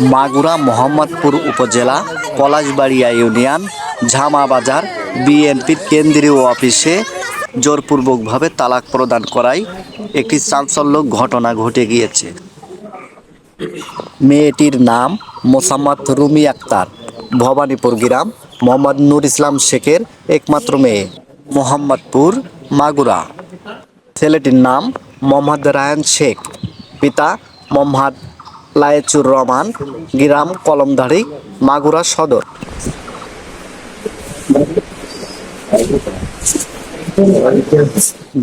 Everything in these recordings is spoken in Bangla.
মাগুরা মোহাম্মদপুর উপজেলা, পলাশবাড়িয়া ইউনিয়ন, ঝামা বাজার, বিএনপির কেন্দ্রীয় অফিসে জোরপূর্বকভাবে তালাক প্রদান করায় একটি চাঞ্চল্য ঘটনা ঘটে গিয়েছে। মেয়েটির নাম মোসাম্মদ রুমি আক্তার। ভবানীপুর গ্রাম, মোহাম্মদ নুর ইসলাম শেখের একমাত্র মেয়ে। মোহাম্মদপুর, মাগুরা। ছেলেটির নাম মোহাম্মদ রায়ান শেখ। পিতা মোহাম্মদ লায়েচুর রহমান, গ্রাম কলমধারী, মাগুরা সদর।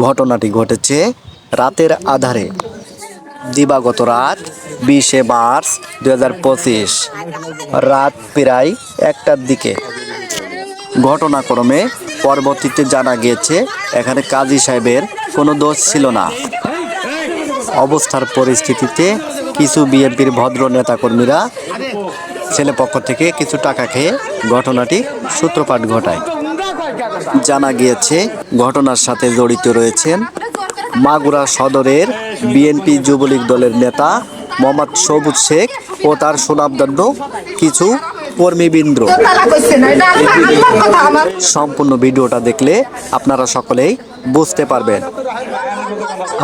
ঘটনাটি ঘটেছে রাতের আধারে। দিবাগত রাত বিশে মার্চ দু হাজার পঁচিশ, রাত প্রায় একটার দিকে। ঘটনাক্রমে পরবর্তীতে জানা গিয়েছে, এখানে কাজী সাহেবের কোনো দোষ ছিল না। অবস্থার পরিস্থিতিতে কিছু বিএনপির ভদ্র নেতাকর্মীরা ছেলেপক্ষ থেকে কিছু টাকা খেয়ে ঘটনাটি সূত্রপাত ঘটায়। জানা গিয়েছে, ঘটনার সাথে জড়িত রয়েছেন মাগুরা সদরের বিএনপি যুবলীগ দলের নেতা মোহাম্মদ সবুজ শেখ ও তার সুনামদণ্ড কিছু কর্মীবৃন্দ। সম্পূর্ণ ভিডিওটা দেখলে আপনারা সকলেই বুঝতে পারবেন।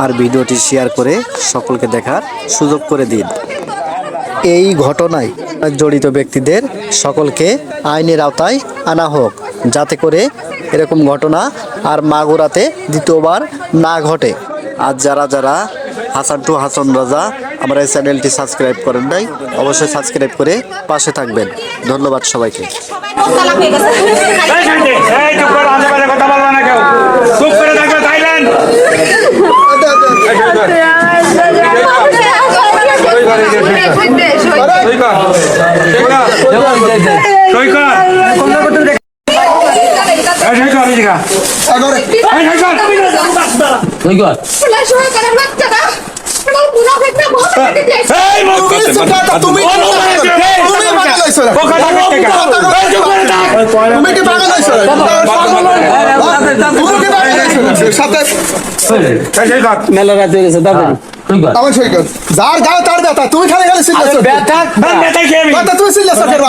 আর ভিডিওটি শেয়ার করে সকলকে দেখার সুযোগ করে দিন। এই ঘটনায় জড়িত ব্যক্তিদের সকলকে আইনের আওতায় আনা হোক, যাতে করে এরকম ঘটনা আর মাগুরাতে দ্বিতীয়বার না ঘটে। আর যারা যারা হাসান টু হাসান রাজা, আমার এই চ্যানেলটি সাবস্ক্রাইব করেন নাই, অবশ্যই সাবস্ক্রাইব করে পাশে থাকবেন। ধন্যবাদ সবাইকে। তুমি তুমি থাক। তুমি কি পাগল হইছো না? তুমি কি পাগল হইছো না? সাথে এই সই কর। মেলা রাত হয়ে গেছে তাড়াতাড়ি আমার সই কর। যার গায়ে তার ব্যথা তুমি খালি খালি চিল্লাছো ব্যথা বান খেয়ে ব্যথা। তুমি চিল্লাছো কেন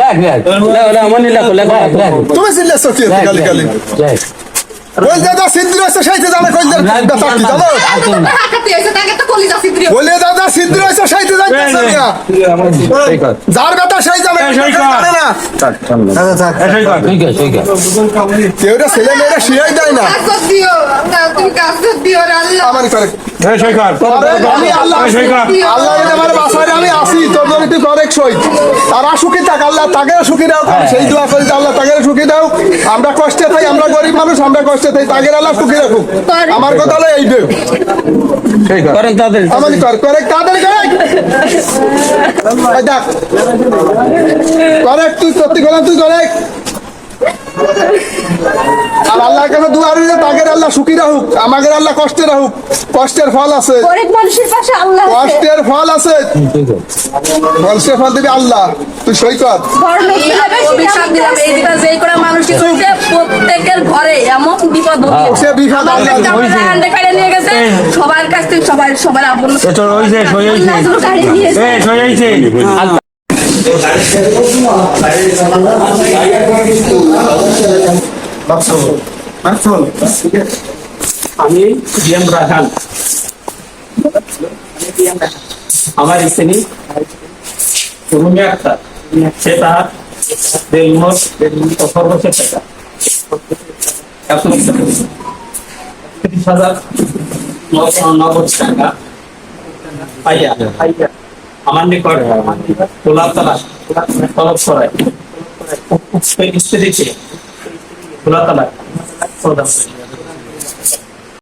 দেখ দেখ। মনি তুমি খালি খালি। দাদা সিদ্ধি হয়েছে সেইতে জানে কই ব্যথা কি জানো? বলে দাদা সিদ্ধি হয়েছে সেইতে জানে যার ব্যথা সেই জানে জানে না। এই সই কর। ঠিক আছে ঠিক আছে কেউটা ছেলে মেয়েরা শিয়াই দেয় না। তোর জন্য তুই করে সই। তারা সুখী থাক আল্লাহ তাকে সুখী দাও। সেই দোয়া করি আল্লাহ তাকে সুখী দাও। আমরা কষ্টে থাই আমরা গরিব মানুষ আমরা কষ্টে থাই তাকে আল্লাহ সুখী রাখুক। আমার কথা হলো এই দেব করেন কর করে দেখ। করে তুই সত্যি করে তুই করে। আর আল্লাহর কাছে দোয়া রইল তাকে আল্লাহ সুখী রাখুক আমাকে আল্লাহ কষ্টে রাখুক কষ্টের ফল আছে। গরিব মানুষের পাশে আল্লাহ কষ্টের ফল আছে। কষ্টের ফল দিবি আল্লাহ তুই সই কর। প্রত্যেকের ঘরে এমন বিপদ হচ্ছে বিপদ নিয়ে গেছে। সবার কাছ থেকে সবাই সবার আপন সই হইছে। সই হইছে। আমি ডিএম রাখান আমার স্ত্রী রুমি আক্তার সে তার দেড়মোট সর্বশেষ টাকা এক লক্ষ তিরিশ হাজার নব্বই টাকা পাইয়া পাইয়া আমার নিকট তোলা তালা তলব করায় স্ত্রীকে তোলা তালা প্রদান করে।